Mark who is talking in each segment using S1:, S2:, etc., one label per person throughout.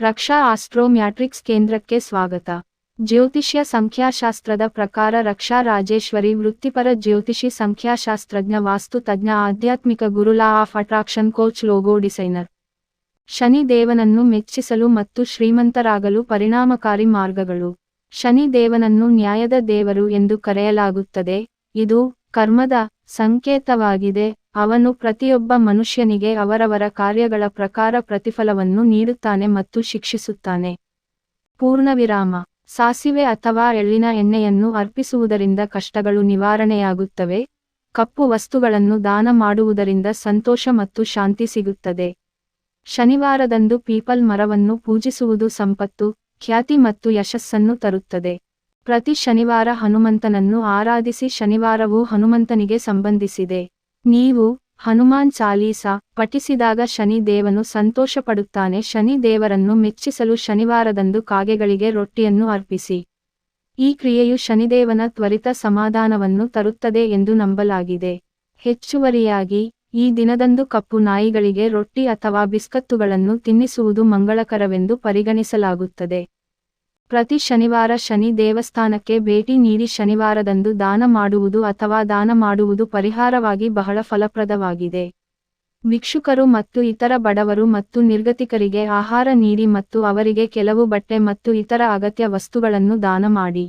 S1: ರಕ್ಷಾ astro matrix ಕೇಂದ್ರಕ್ಕೆ ಸ್ವಾಗತ. ಜ್ಯೋತಿಷ್ಯ ಸಂಖ್ಯಾಶಾಸ್ತ್ರದ ಪ್ರಕಾರ ರಕ್ಷಾ ರಾಜೇಶ್ವರಿ ವೃತ್ತಿಪರ ಜ್ಯೋತಿಷಿ ಸಂಖ್ಯಾಶಾಸ್ತ್ರಜ್ಞ ವಾಸ್ತು ತಜ್ಞ ಆಧ್ಯಾತ್ಮಿಕ ಗುರು law of attraction coach logo designer. Shani ದೇವನನ್ನು ಮೆಚ್ಚಿಸಲು ಮತ್ತು ಶ್ರೀಮಂತರಾಗಲು ಪರಿಣಾಮಕಾರಿ ಮಾರ್ಗಗಳು. ಶನಿ ದೇವನನ್ನು ನ್ಯಾಯದ ದೇವರು ಎಂದು ಕರೆಯಲಾಗುತ್ತದೆ. ಇದು ಕರ್ಮದ ಸಂಕೇತವಾಗಿದೆ. ಅವನು ಪ್ರತಿಯೊಬ್ಬ ಮನುಷ್ಯನಿಗೆ ಅವರವರ ಕಾರ್ಯಗಳ ಪ್ರಕಾರ ಪ್ರತಿಫಲವನ್ನು ನೀಡುತ್ತಾನೆ ಮತ್ತು ಶಿಕ್ಷಿಸುತ್ತಾನೆ. ಪೂರ್ಣವಿರಾಮ. ಸಾಸಿವೆ ಅಥವಾ ಎಳ್ಳಿನ ಎಣ್ಣೆಯನ್ನು ಅರ್ಪಿಸುವುದರಿಂದ ಕಷ್ಟಗಳು ನಿವಾರಣೆಯಾಗುತ್ತವೆ. ಕಪ್ಪು ವಸ್ತುಗಳನ್ನು ದಾನ ಮಾಡುವುದರಿಂದ ಸಂತೋಷ ಮತ್ತು ಶಾಂತಿ ಸಿಗುತ್ತದೆ. ಶನಿವಾರದಂದು ಪೀಪಲ್ ಮರವನ್ನು ಪೂಜಿಸುವುದು ಸಂಪತ್ತು, ಖ್ಯಾತಿ ಮತ್ತು ಯಶಸ್ಸನ್ನು ತರುತ್ತದೆ. ಪ್ರತಿ ಶನಿವಾರ ಹನುಮಂತನನ್ನು ಆರಾಧಿಸಿ ಶನಿವಾರವು ಹನುಮಂತನಿಗೆ ಸಂಬಂಧಿಸಿದೆ. ನೀವು ಹನುಮಾನ್ ಚಾಲೀಸ ಪಠಿಸಿದಾಗ ಶನಿ ದೇವನು ಸಂತೋಷಪಡುತ್ತಾನೆ. ಶನಿ ದೇವರನ್ನು ಮೆಚ್ಚಿಸಲು ಶನಿವಾರದಂದು ಕಾಗೆಗಳಿಗೆ ರೊಟ್ಟಿಯನ್ನು ಅರ್ಪಿಸಿ. ಈ ಕ್ರಿಯೆಯು ಶನಿದೇವನ ತ್ವರಿತ ಸಮಾಧಾನವನ್ನು ತರುತ್ತದೆ ಎಂದು ನಂಬಲಾಗಿದೆ. ಹೆಚ್ಚುವರಿಯಾಗಿ, ಈ ದಿನದಂದು ಕಪ್ಪು ನಾಯಿಗಳಿಗೆ ರೊಟ್ಟಿ ಅಥವಾ ಬಿಸ್ಕತ್ತುಗಳನ್ನು ತಿನ್ನಿಸುವುದು ಮಂಗಳಕರವೆಂದು ಪರಿಗಣಿಸಲಾಗುತ್ತದೆ. ಪ್ರತಿ ಶನಿವಾರ ಶನಿ ದೇವಸ್ಥಾನಕ್ಕೆ ಭೇಟಿ ನೀಡಿ ಶನಿವಾರದಂದು ದಾನ ಮಾಡುವುದು ಅಥವಾ ದಾನ ಮಾಡುವುದು ಪರಿಹಾರವಾಗಿ ಬಹಳ ಫಲಪ್ರದವಾಗಿದೆ. ಭಿಕ್ಷುಕರು ಮತ್ತು ಇತರ ಬಡವರು ಮತ್ತು ನಿರ್ಗತಿಕರಿಗೆ ಆಹಾರ ನೀಡಿ ಮತ್ತು ಅವರಿಗೆ ಕೆಲವು ಬಟ್ಟೆ ಮತ್ತು ಇತರ ಅಗತ್ಯ ವಸ್ತುಗಳನ್ನು ದಾನ ಮಾಡಿ.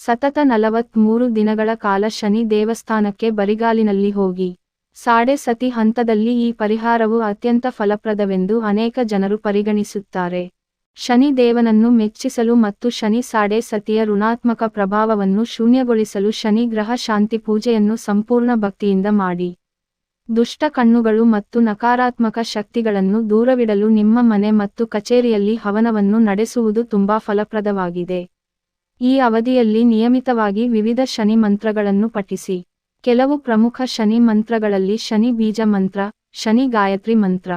S1: ಸತತ ನಲವತ್ಮೂರು ದಿನಗಳ ಕಾಲ ಶನಿ ದೇವಸ್ಥಾನಕ್ಕೆ ಬರಿಗಾಲಿನಲ್ಲಿ ಹೋಗಿ. ಸಾಡೆ ಸತಿ ಹಂತದಲ್ಲಿ ಈ ಪರಿಹಾರವು ಅತ್ಯಂತ ಫಲಪ್ರದವೆಂದು ಅನೇಕ ಜನರು ಪರಿಗಣಿಸುತ್ತಾರೆ. ಶನಿ ದೇವನನ್ನು ಮೆಚ್ಚಿಸಲು ಮತ್ತು ಶನಿ ಸಾಡೆ ಸತಿಯ ಋಣಾತ್ಮಕ ಪ್ರಭಾವವನ್ನು ಶೂನ್ಯಗೊಳಿಸಲು ಶನಿ ಗ್ರಹ ಶಾಂತಿ ಪೂಜೆಯನ್ನು ಸಂಪೂರ್ಣ ಭಕ್ತಿಯಿಂದ ಮಾಡಿ. ದುಷ್ಟ ಕಣ್ಣುಗಳು ಮತ್ತು ನಕಾರಾತ್ಮಕ ಶಕ್ತಿಗಳನ್ನು ದೂರವಿಡಲು ನಿಮ್ಮ ಮನೆ ಮತ್ತು ಕಚೇರಿಯಲ್ಲಿ ಹವನವನ್ನು ನಡೆಸುವುದು ತುಂಬಾ ಫಲಪ್ರದವಾಗಿದೆ. ಈ ಅವಧಿಯಲ್ಲಿ ನಿಯಮಿತವಾಗಿ ವಿವಿಧ ಶನಿ ಮಂತ್ರಗಳನ್ನು ಪಠಿಸಿ. ಕೆಲವು ಪ್ರಮುಖ ಶನಿ ಮಂತ್ರಗಳಲ್ಲಿ ಶನಿ ಬೀಜ ಮಂತ್ರ, ಶನಿ ಗಾಯತ್ರಿ ಮಂತ್ರ.